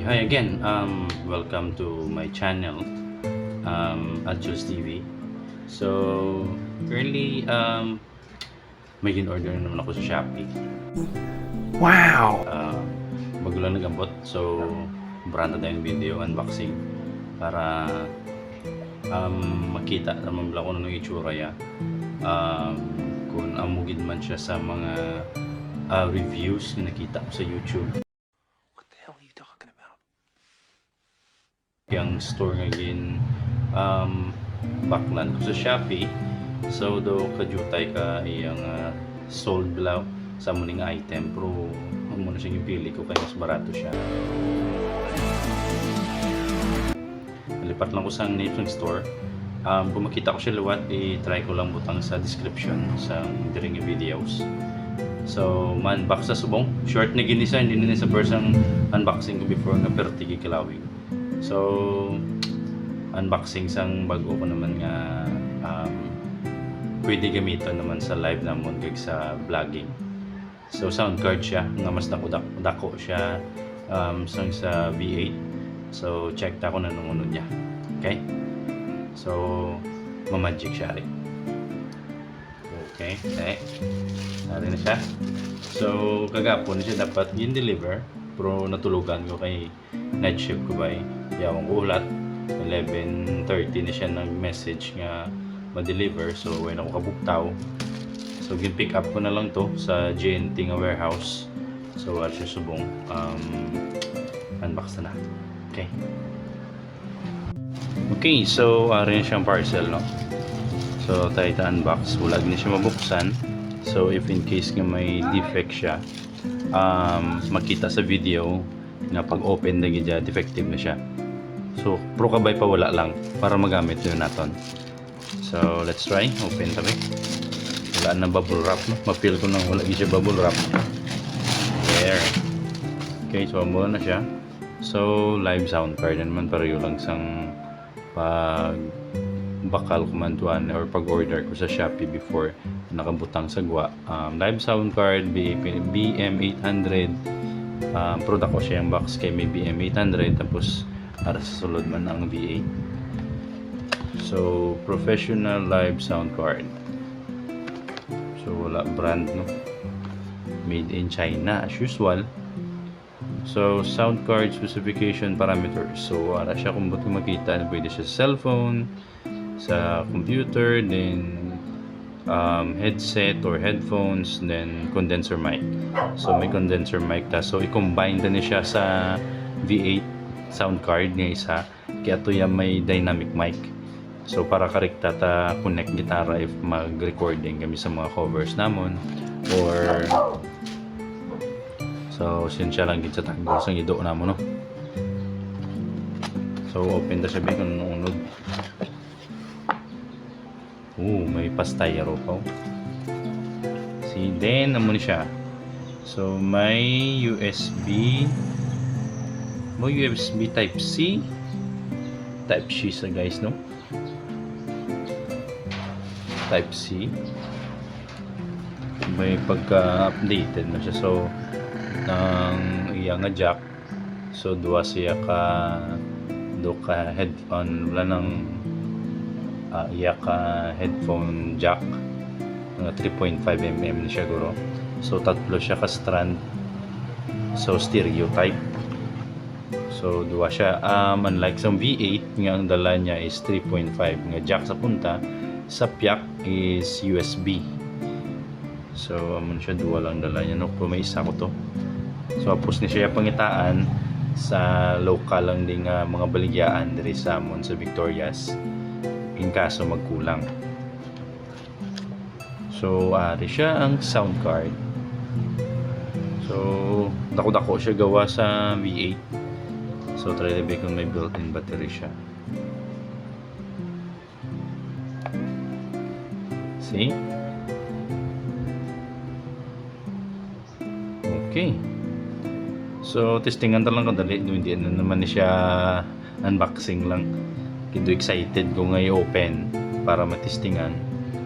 Hi again, um, welcome to my channel, um, Adjust TV. So, currently, um, may in-order na naman ako sa Shopee. Wow! Uh, bago lang nagambot, so, branda tayong video unboxing para um, makita naman lang kung ano yung itsura niya. Um, kung amugid man siya sa mga uh, reviews na nakita ko sa YouTube. What the hell are you talking about? Yung store ngayon um, baklan ko sa Shopee. So do kajutay ka iyang uh, sold below sa muning item pero ang muna siyang pili ko kaya mas barato siya. Nalipat lang ko sa ng store. Um, kung makita ko siya luwat i-try ko lang butang sa description sa diring yung videos. So, man-box sa subong. Short na ginisa, hindi na sa first ang unboxing ko before nga pero tigi kilawing. So, unboxing sang bago ko naman nga um, pwede gamiton naman sa live namon kag sa vlogging. So, sound card siya nga mas nakudak dako siya um, sang sa V8. So, check ta ko na nungunod niya. Okay? So, mamagic siya rin. Okay, okay. Nari na siya. So, kagapon siya dapat in-deliver. Pero natulugan ko kay night shift ko ba eh. Yawang ulat. 11.30 na siya nag-message nga ma-deliver. So, when ako kabuktaw. So, gin-pick up ko na lang to sa GNT nga warehouse. So, wala siya subong. Um, unbox na na. Okay. Okay, so, uh, rin siyang parcel, no? So, tayo ta unbox. Wala din siya mabuksan. So, if in case nga may defect siya, um, makita sa video nga pag open na gidya, defective na siya. So, pro kabay pa wala lang para magamit yun naton. So, let's try. Open tabi. Wala na bubble wrap. No? Ma-feel ko nang wala siya bubble wrap. There. Okay, so muna na siya. So, live sound card na naman pareho lang sang pag bakal kumantuan or pag-order ko sa Shopee before nakabutang sagwa. Um, live sound card, BM800. Um, product ko siya yung box kay may BM800 tapos para sa sulod man ang V8. So, professional live sound card. So, wala brand, no? Made in China as usual. So, sound card specification parameters. So, ara siya kung ba't makita, pwede siya sa cellphone, sa computer, then um, headset or headphones, then condenser mic. So, may condenser mic ta. So, i-combine din siya sa V8 sound card niya isa. Kaya to yan may dynamic mic. So, para karekta ta connect gitara if mag-recording kami sa mga covers namon or So, sinsya lang gid sa tanggol sang ido na mo no. So, open ta siya kung unod. Oo, may pastayro pa. oh. Si then naman siya. So, may USB may USB type C type C sa guys no type C may pagka-updated na siya so ng iya nga jack so duwa siya ka do ka headphone wala nang ah, iya ka headphone jack. Nga 3.5 mm na siya guro. So tatlo siya ka strand. So stereo type so duwa siya. Um, unlike sa V8 nga ang dala niya is 3.5 nga jack sa punta sa piak is USB so amon siya duwa lang dala niya. No kung may isa ko to. So apos ni siya pangitaan sa local lang ding nga mga baligyaan diri sa amon sa Victorias in kaso magkulang. So ari siya ang sound card. So dako-dako siya gawa sa V8. So try na kung may built-in battery siya. See? Okay. So, testingan lang ko dali. Hindi na naman siya unboxing lang. Kito excited ko nga i-open para matestingan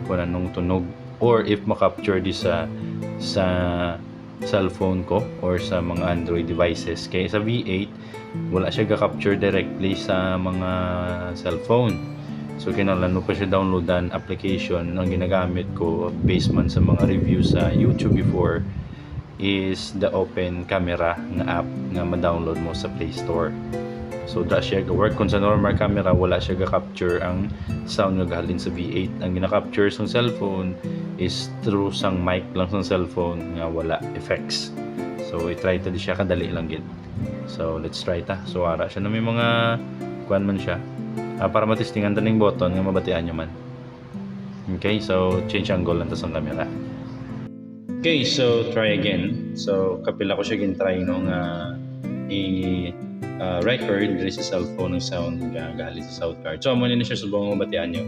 kung anong tunog or if makapture di sa sa cellphone ko or sa mga Android devices. Kaya sa V8, wala siya ga-capture directly sa mga cellphone. So kinahanglan mo pa siya downloadan application ang ginagamit ko based man sa mga reviews sa YouTube before is the open camera nga app nga ma-download mo sa Play Store. So da siya ga-work kung sa normal camera wala siya ga-capture ang sound nga galing sa V8. Ang gina-capture sa cellphone is through sang mic lang sa cellphone nga wala effects. So i-try ta di siya kadali lang gid. So let's try ta. So ara siya na may mga kuan man siya. Ah, para matistingan ta ning button nga mabatian nyo man. Okay, so change angle lang ta sa camera. Okay, so try again. So kapila ko siya gin-try no nga i uh, record diri sa cellphone ng sound nga gali sa sound card. So amo ni siya subong mabatian nyo.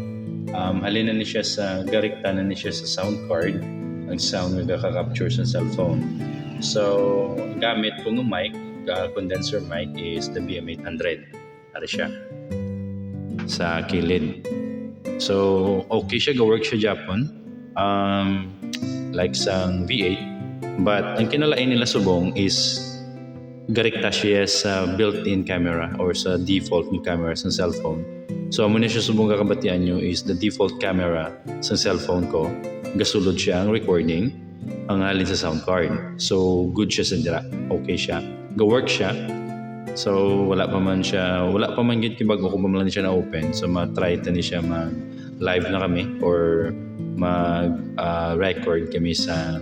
Um, halina ni siya sa garikta na ni siya sa sound card ang sound nga ka-capture sa cellphone. So gamit ko ng mic, uh, condenser mic is the BM800. Ari siya sa kilid. So, okay siya, ga-work siya Japan. Um, like sa V8. But, ang kinalain nila subong is garekta siya sa built-in camera or sa default ng camera sa cellphone. So, na siya subong kakabatian nyo is the default camera sa cellphone ko. Gasulod siya ang recording ang halin sa sound card. So, good siya sa dira. Okay siya. Ga-work siya. So wala pa man siya, wala pa man gid kibag ko pa man siya na open. So ma-try ta ni siya mag live na kami or mag ah, record kami sa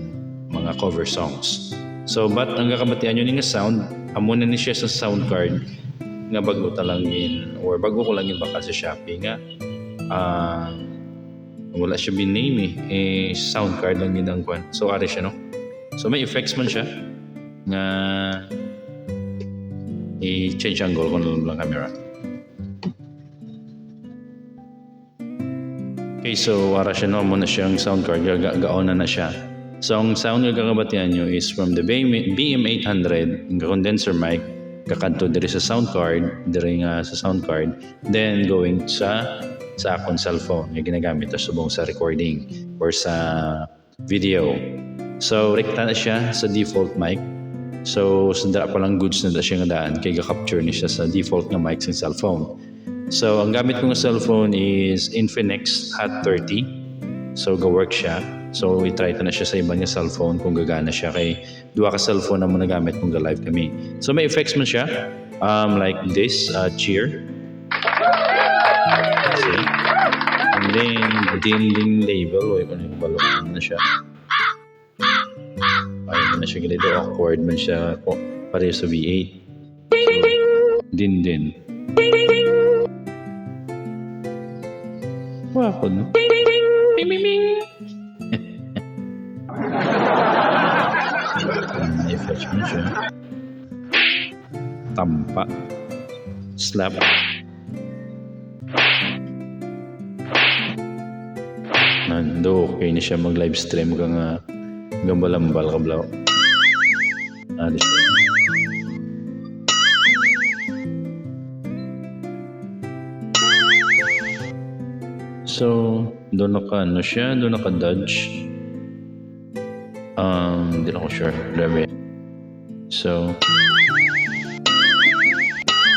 mga cover songs. So but ang kakabatian ni nga sound, amo na ni siya sa sound card nga bago ta lang yun or bago ko lang yun baka sa Shopee nga ah wala siya biname eh. eh sound card lang yun ang kwan so ari siya no so may effects man siya nga i-change angle ko na lang camera. Okay, so ara siya no, muna siyang sound card, ga gaon na na siya. So ang sound nga kakabatian nyo is from the BM, BM800, nga condenser mic, kakanto diri sa sound card, diri nga sa sound card, then going sa sa akong cellphone nga ginagamit sa subong sa recording or sa video. So rekta na siya sa default mic So, sandara pa lang goods na da siya nga daan kay ga-capture ni siya sa default nga mic sa cellphone. So, ang gamit ko nga cellphone is Infinix Hot 30. So, ga-work siya. So, i-try ko na siya sa ibang nga cellphone kung gagana siya kay duha ka cellphone na mo nagamit kung ga-live kami. So, may effects man siya. Um, like this, uh, cheer. See? And then, dinding label. O, ano yung balok na siya ay na siya ganito awkward man siya po pareho sa V8 so, din din Wapo no Man siya Tampa Slap Nando, okay na siya mag live stream ka nga Gambalambal ka blaw. Alis siya. So, doon naka ano siya, doon naka dodge. Um, hindi na ako sure. Grabe. So,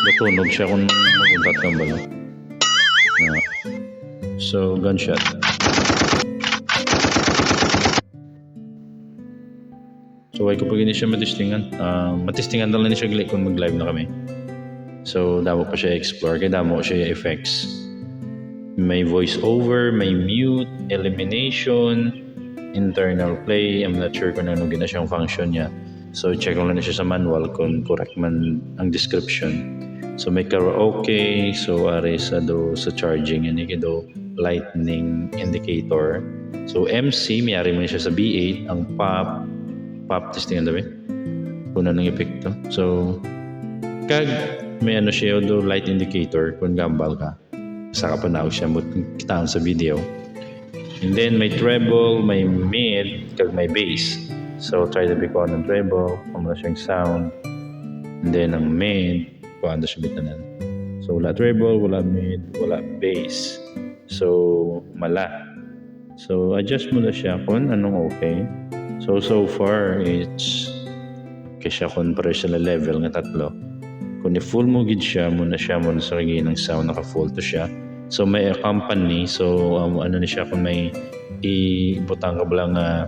natunog siya kung maguntat so, gunshot. So, why ko pag hindi siya matistingan? Uh, matistingan lang siya gali kung mag-live na kami. So, damo pa siya explore. Kaya damo siya effects. May voice over, may mute, elimination, internal play. I'm not sure kung ano gina siyang function niya. So, check lang na siya sa manual kung correct man ang description. So, may karaoke. So, ari sa do sa charging. Yan do lightning indicator. So, MC, mayari mo siya sa B8. Ang pop, pop testing ang dami. Kuna ng epekto. So, kag may ano siya do light indicator kung gambal ka. Sa kapanawag siya mo kita sa video. And then may treble, may mid, kag may bass. So try to be ko ng treble, kung wala siyang sound. And then ang mid, kung ano siya bitanan. So wala treble, wala mid, wala bass. So mala. So, adjust mo na siya kung anong okay. So, so far, it's kaya siya kung pareho sila level nga tatlo. Kung i-full mo gid siya, muna siya muna sa ng sound, naka-full to siya. So, may accompany. So, um, ano ni siya kung may ibutang ka lang nga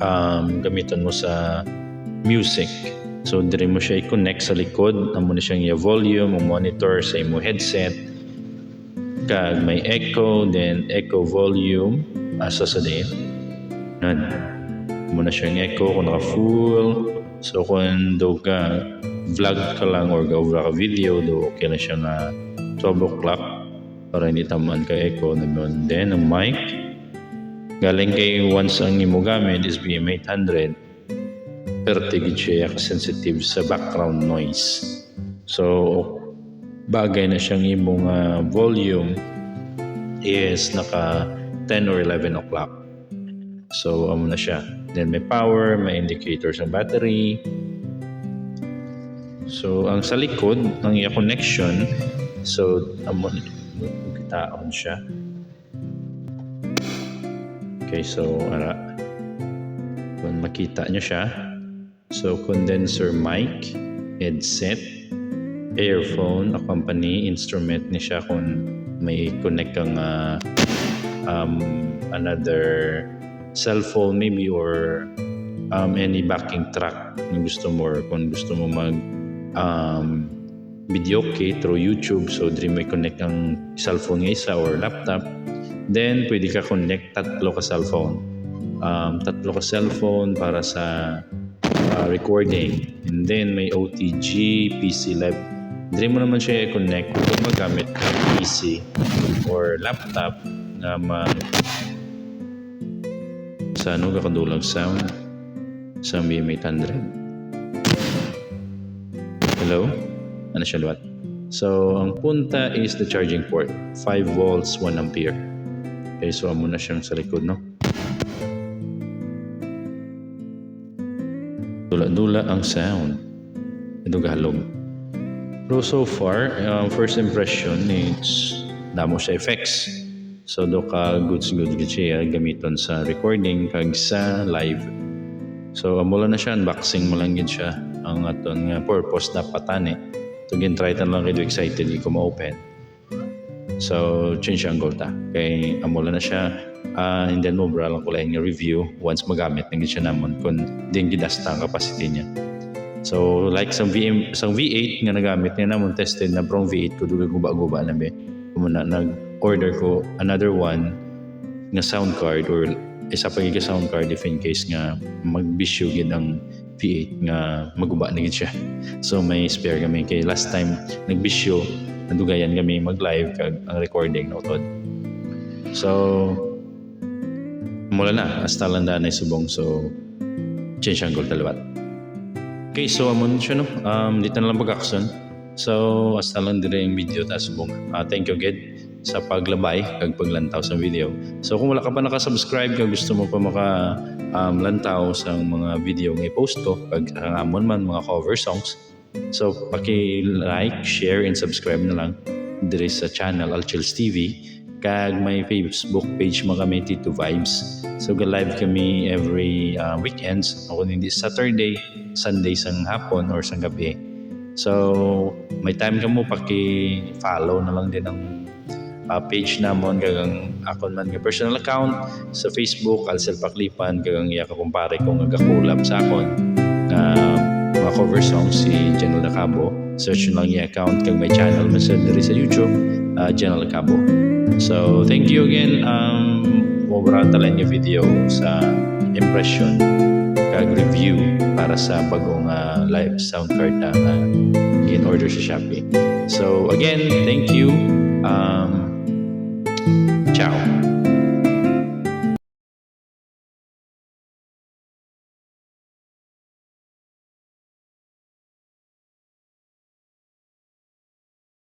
um, gamitan mo sa music. So, dire mo siya i-connect sa likod. Amo na siyang i-volume, monitor sa imo headset. Kag may echo, then echo volume. Asa sa din. Nan. Amo na siyang echo kung naka-full. So, kung do ka vlog ka lang or gawa ka video, do okay na siya nga 12 o'clock para hindi tamaan ka echo na. Then, ang mic, galing kay once ang imo gamit is BM800 pero tigid siya sensitive sa background noise. So, bagay na siyang imong ah, volume is naka 10 or 11 o'clock. So, amo na siya. Then may power, may indicator sa battery. So, ang sa likod ng iya connection, so, amo kitaon siya. Okay, so, ara. Kung makita nyo siya, so condenser mic, headset, earphone, accompany, instrument ni siya kung may connect kang ah, um, another cellphone maybe or um, any backing track na gusto mo or kung gusto mo mag um, video key through YouTube so diri may connect ang cellphone nga isa or laptop then pwede ka connect tatlo ka cellphone. Um, tatlo ka cellphone para sa uh, recording. And then may OTG PC live. Diri mo naman siya i-connect. Kung magamit ka PC or laptop na ma sa ano kakadulang sound sa BM800 hello? Ano siya luwat? So ang punta is the charging port. 5 volts 1 ampere okay so amo na siyang sa likod no? Dula-dula ang sound. Ito gahalog pero so far um, first impression is damo siya effects. So do ka goods good good siya gamiton sa recording kag sa live. So amula na siya unboxing mo lang gid siya. Ang aton nga purpose dapat ani to gin try ta lang kayo excited ko ma-open so change ang goal ta. Kay amula na siya. Ah and then mo bra lang ko lang nga review. Once magamit na siya namon kung din gidasta ang capacity niya. So like sa VM, sa V8 nga nagamit niya namon tested na prong V8 ko duga guba-guba na be. Kumuna nag-order ko another one nga sound card or isa pa giga sound card if in case nga magbisyo gid ang V8 nga maguba na gid siya. So may spare kami kay last time nagbisyo nadugayan kami mag-live kag ang recording na utod. So mula na hasta lang na subong so change ang goal. Okay, so amon siya no. Um, dito na lang pag-action. So, hasta lang dire yung video ta subong. Uh, thank you again sa paglabay kag paglantaw sa video. So, kung wala ka pa naka-subscribe kag gusto mo pa maka um, lantaw sa mga video nga i-post ko kag ang amon man mga cover songs. So, paki-like, share, and subscribe na lang dire sa channel Alchils TV kag may Facebook page mga kami Tito Vibes. So ga-live kami every uh, weekends o kung hindi Saturday, Sunday sang hapon or sang gabi. So may time ka mo paki-follow na lang din ang uh, page namon kagang akon man nga personal account. Sa Facebook Alcel Paklipan kagang iya ka kumpare ko nga gakulab sa akon. Nga mga cover songs si General Cabo. Search lang yung account kag may channel man sa diri sa YouTube. Uh, General Cabo. So thank you again. Um obra talan yung video sa impression kag review para sa bagong uh, live sound card na uh, in order sa Shopee. So again thank you. Um ciao